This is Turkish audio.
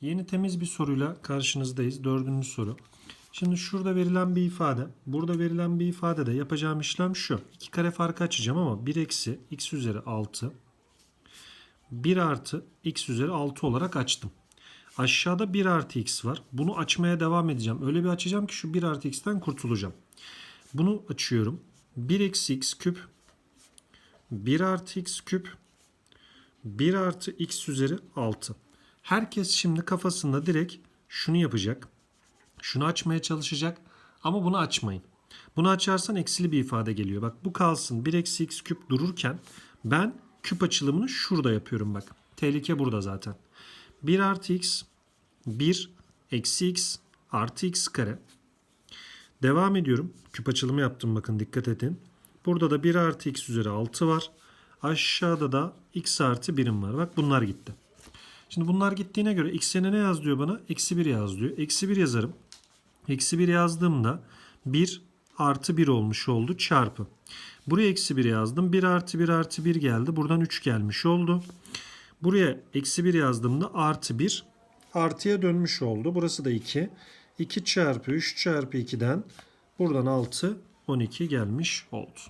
Yeni temiz bir soruyla karşınızdayız. Dördüncü soru. Şimdi şurada verilen bir ifade, burada verilen bir ifadede yapacağım işlem şu. 2 kare farkı açacağım ama 1 eksi x üzeri 6, 1 artı x üzeri 6 olarak açtım. Aşağıda 1 artı x var. Bunu açmaya devam edeceğim. Öyle bir açacağım ki şu 1 artı x'ten kurtulacağım. Bunu açıyorum. 1 eksi x küp, 1 artı x küp, 1 artı x üzeri 6. Herkes şimdi kafasında direkt şunu yapacak. Şunu açmaya çalışacak ama bunu açmayın. Bunu açarsan eksili bir ifade geliyor. Bak bu kalsın 1 eksi x küp dururken ben küp açılımını şurada yapıyorum bak. Tehlike burada zaten. 1 artı x 1 eksi x artı x kare. Devam ediyorum. Küp açılımı yaptım bakın dikkat edin. Burada da 1 artı x üzeri 6 var. Aşağıda da x artı 1'im var. Bak bunlar gitti. Şimdi bunlar gittiğine göre x'e ne yaz diyor bana? Eksi 1 yaz diyor. Eksi 1 yazarım. Eksi 1 yazdığımda 1 artı 1 olmuş oldu çarpı. Buraya eksi 1 yazdım. 1 artı 1 artı 1 geldi. Buradan 3 gelmiş oldu. Buraya eksi 1 yazdığımda artı 1 artıya dönmüş oldu. Burası da 2. 2 çarpı 3 çarpı 2'den buradan 6 12 gelmiş oldu.